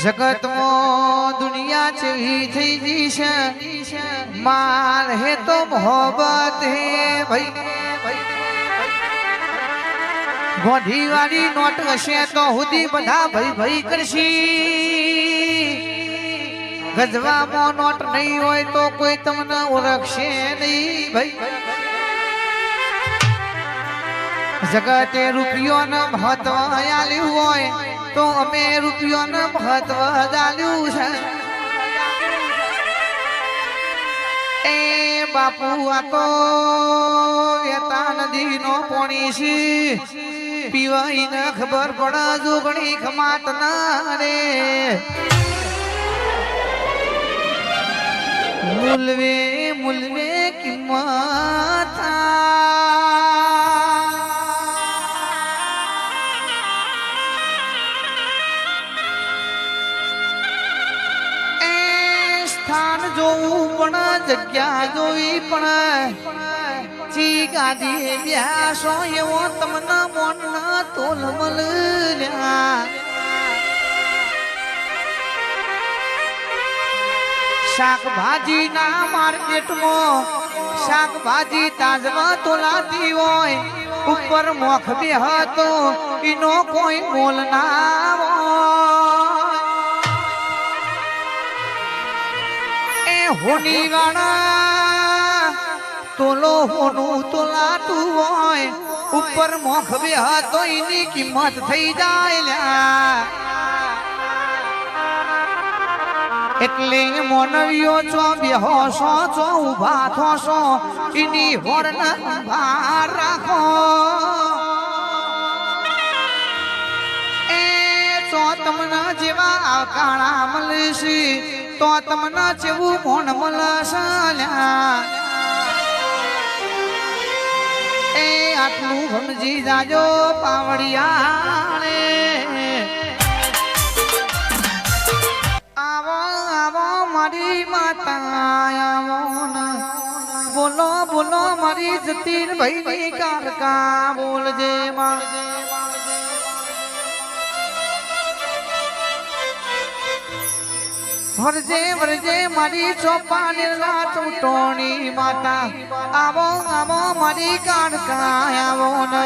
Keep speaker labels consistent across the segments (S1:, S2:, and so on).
S1: જગતમાં દુનિયા ચેવી થઈ ગઈ છે. માર હે તો મોહબત હે ભાઈ. ગોઢી વાળી નોટ હશે તો હુદી બધા ભાઈ ભાઈ કરશી. ગજવામાં નોટ નહીં હોય તો કોઈ તમને ઓળખશે નહીં ભાઈ. જગતે રૂપિયોને મહત્વ આલ્યું હોય. તો અમે રૂપિયોને મહત્વ આલ્યું છે. એ બાપુ આ તો વેતા નદીનો પોણી છે. પીવાઈ ને ખબર પડે જોગણી ખમાત ના રે. મુલવે મુલવે કિંમત પણ જગ્યા જોવી પણ ચી ગાદી બ્યાસો એવો તમને મોન તોલ મળ્યા? શાકભાજી ના માર્કેટમાં, શાકભાજી તાજમાં તોલાતી હોય, ઉપર મોખ બે હતો એનો કોઈ મોલ ના હોની વાળા તોલો હોનું તોલાતું હોય, ઉપર મોખ બે તો એની કિંમત થઈ જાય લ્યા. એટલે મોનવીઓ ચો બેહોશો છો ઊભા થોશો, એની હોર્ન બહાર રાખો. એ તો તમને જેવા કાળા મળશે તો તમને જેવું મોણ મળશે લ્યા. એ આટલું સમજી જાજો પાવડિયાણે આવો આવો મારી માતા આવો. બોલો બોલો મારી જતીન ભાઈની કારકા, બોલજે માં વરજે વરજે મારી ચોપાની રાત ઉટોણી માતા. આવો આવો મારી કારકા આવો ને.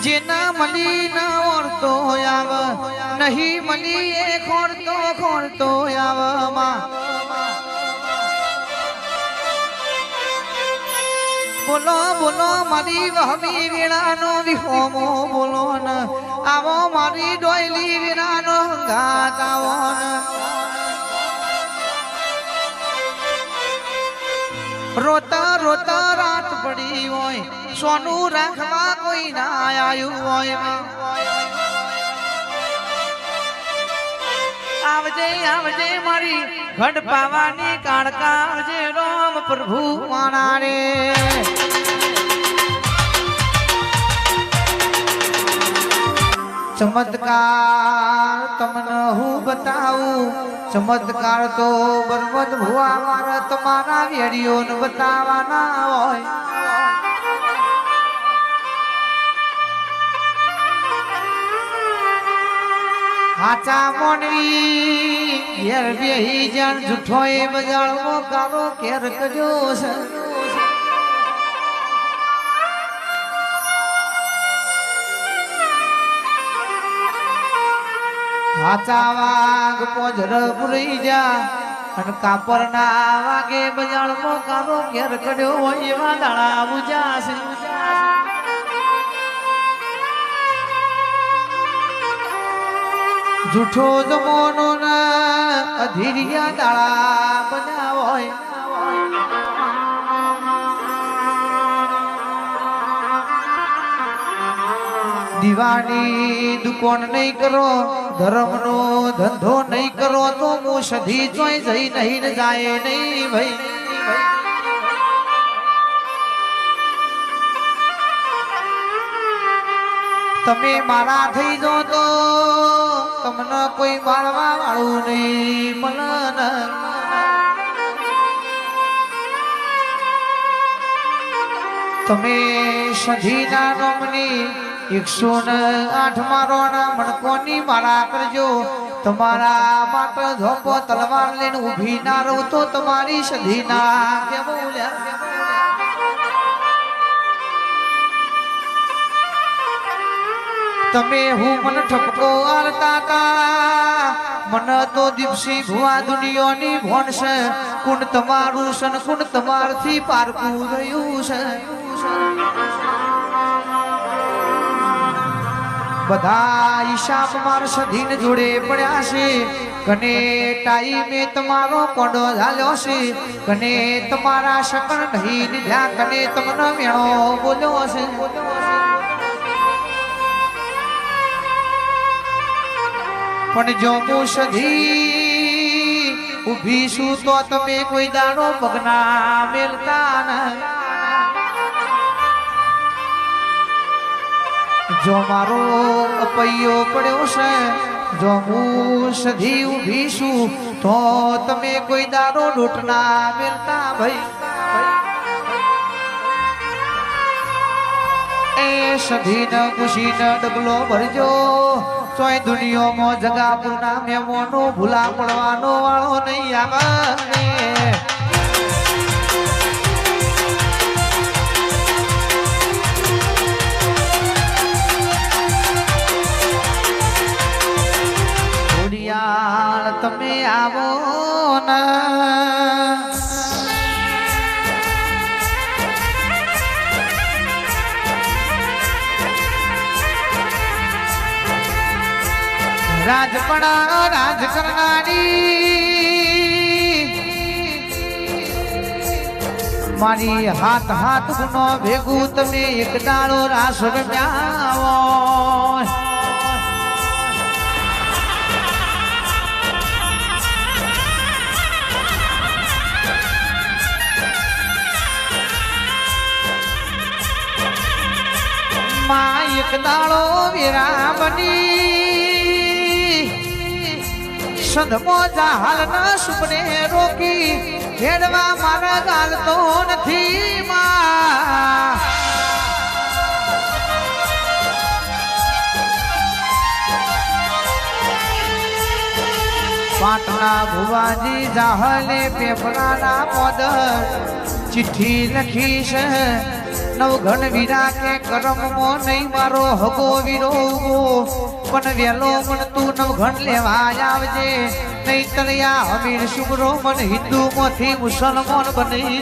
S1: જેના મળી ન ઓળતો આવ. નહીં મળી એ ખોરતો ખોરતો આવમાં. બોલો બોલો, મારી વહમી વેળાનો વિહોમો બોલો ન. આવો મારી ડોયલી વિનાનો હંગાત આવો રોતા રોતા રાત પડી હોય, સોનું રાખવા કોઈ ના આવ્યું હોય. આવજે આવજે મારી ઘડ પાવાની કાળકા, આવજે રામ પ્રભુ માણા રે ચમત્કાર તમને હું બતાવું. ચમત્કાર તો બરબદ ભુવા મારા તમારા વેડીઓને બતાવવાના હોય. હાચા મોનવી ઘેર બેહી જણ જૂઠો એ બજાળવો કારો ઘેર કર્યો છે. હાચા વાઘ પોજર પુરી જા. અને કાપર ના વાગે બજાળવો કારો ઘેર કડ્યો હોય એવા દાડા બુજાશે જૂઠો જમોનો ના અધીરિયા દાળા બન્યા હોય. દીવાની દુકાન નહીં કરો. ધર્મનો ધંધો નહીં કરો તો હું સધી જોઈ જઈ નહીં જાય નહીં ભાઈ. તમે મારા થઈ જો તો તમને કોઈ મારવા વાળું નહીં મળે તમે સધીના નોમની એકસો ને આઠ મારો મણકોની મારા કરજો. તમારા માટે ધોપો તલવાર લઈને ઊભી ના રહું તો તમારી સધી ના તમે હું મને ઠપકો આલતા તા. મને તો દિવસી ભુવા દુનિયાની ભણ છે. કુણ તમારું સન કુણ તમારથી પારકું રહ્યું છે. બધા ઈશાપ માર સધીન જોડે પડ્યા છે. કને ટાઈમે તમારો કોડો ઝાલ્યો છે. કને તમારા શકણ નહીં લીધા, કને તમને મેળો બોલ્યો છે. પણ જો હું સધી ઊભી છું તો તમે કોઈ દાડો પગના મેલતા ના. જો મારો અપૈયો પડ્યો છે, જો હું સધી ઊભી છું, તો તમે કોઈ દારો લૂંટના મેલતા ભાઈ. એ સધીને ખુશીને ડબલો ભરજો તોય દુનિયામાં જગાપુરના મેમોનો ભૂલા પડવાનો વાળો નહીં આવે આવો ના રાજપણા રાજ કરનારી મારી હાથ હાથ ગુનો ભેગું તમે એક દાડો રાસ રમ્યા માં એક દાડો વિરામની. સદમો જાહલ ના સુપને રોકી ખેડવા મારા ગાલ તો નથી માં. પાટણા ભુવાજી જાહલે પેપરાના પદ ચિઠ્ઠી લખી છે નવઘણ વીરા કે કરમમો નહીં મારો હગો વીરો પણ વેલો મન તું નવઘન લેવા આવજે નહીં તરિયા અમીર શુભરો મન હિન્દુ માંથી મુસલમાન બની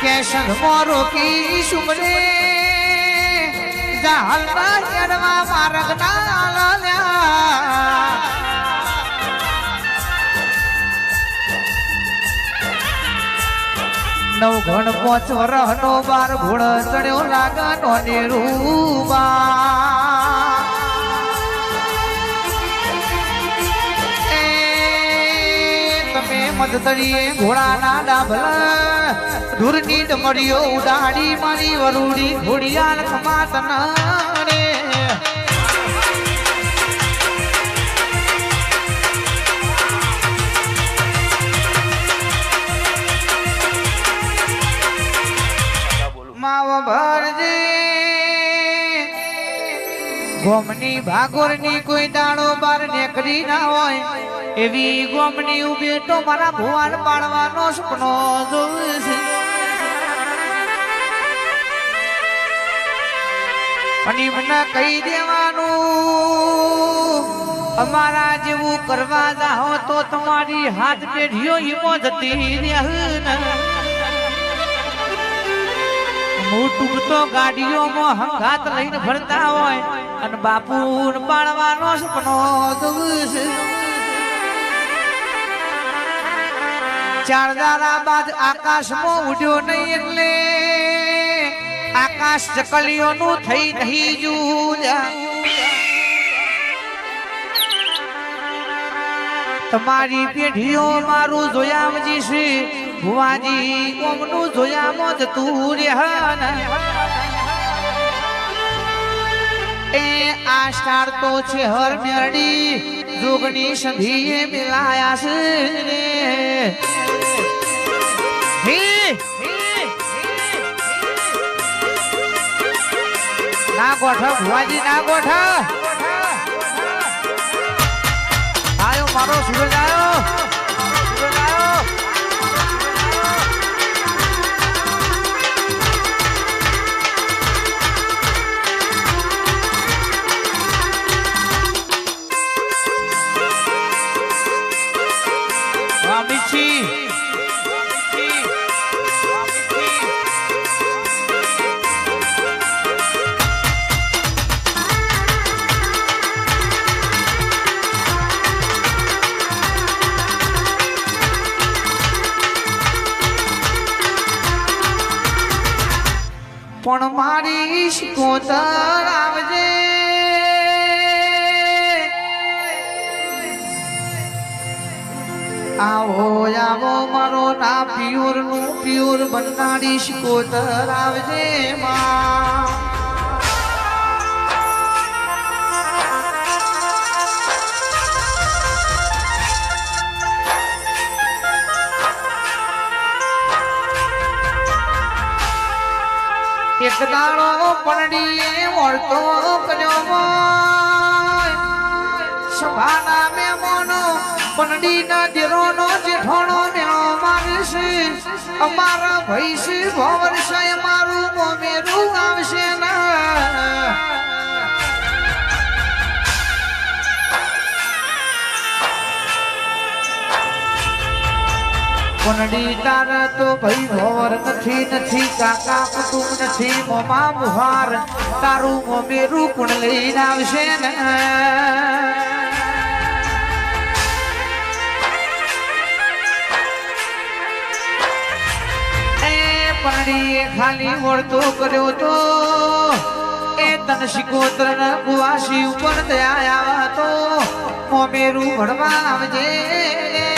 S1: કેશન મોરો કી શુમરે જાહલ ના હેડવા માર્ગ ના લાલ્યા નવ ઘણ પોચ વરહ નો બાર ઘોડ ચડ્યો લાગા નો રૂબા તમે મદતડીએ ઘોડાના ડાભલા ધૂરની ડમરીઓ ઉડાડી મારી વરુડી ઘોડિયાલ ખમાતના રે. ગોમની ભાગોરની કોઈ દાડો બાર નેકરી ના હોય. એવી ગોમની ઉભેટો મારા ભુવાન પાડવાનો સપનો જોવે છે. કહી દેવાનું, અમારા જેવું કરવા જાઓ તો તમારી હાથ પેઢીઓ હિમો જતી રહે મોટું તો ગાડીઓમાં હંગાત લઈને ફરતા હોય અને બાપુ પાડવાનો સપનો બાદ આકાશમાં ઉડ્યો નહીં એટલે આકાશ ચકલીઓનું થઈ નહીં જુદા. તમારી પેઢીઓ મારું જોયામજી છે. ભુવાજી ઓમનું જોયામાં જ તું રહેન એ આષાઢ તો છે હર મેરડી જોગણી સંધીએ મિલાયા છે રે ના ગોઠ, ભુવાજી, ના ગોઠ. આયો મારો સુરજ આયો પણ મારી શિકોતર આવજે. આવો આવો, મારો ના પ્યોરનું પ્યોર બનાડી શિકોતર આવજે, માં. એક દાણો પનડીએ વળતો કર્યો. સભાના મહેમાનો પનડીના દેરોનો જેઠોણો માગે છે અમારા ભાઈ છે ભવર છે મારું મોમેરું આવશે ના પનડી તારા તો ભાઈ મોર નથી નથી, કાકા કુટુંબ નથી, મોમા મુહાર તારું મોમેરું પણ લઈને આવશે ને. એ પનડીએ ખાલી વળતો કર્યો તો, એ તન શિકોત્ર કુવાસી ઉપર દયા આવ્યા તો મોમેરું ભણવા આવજે.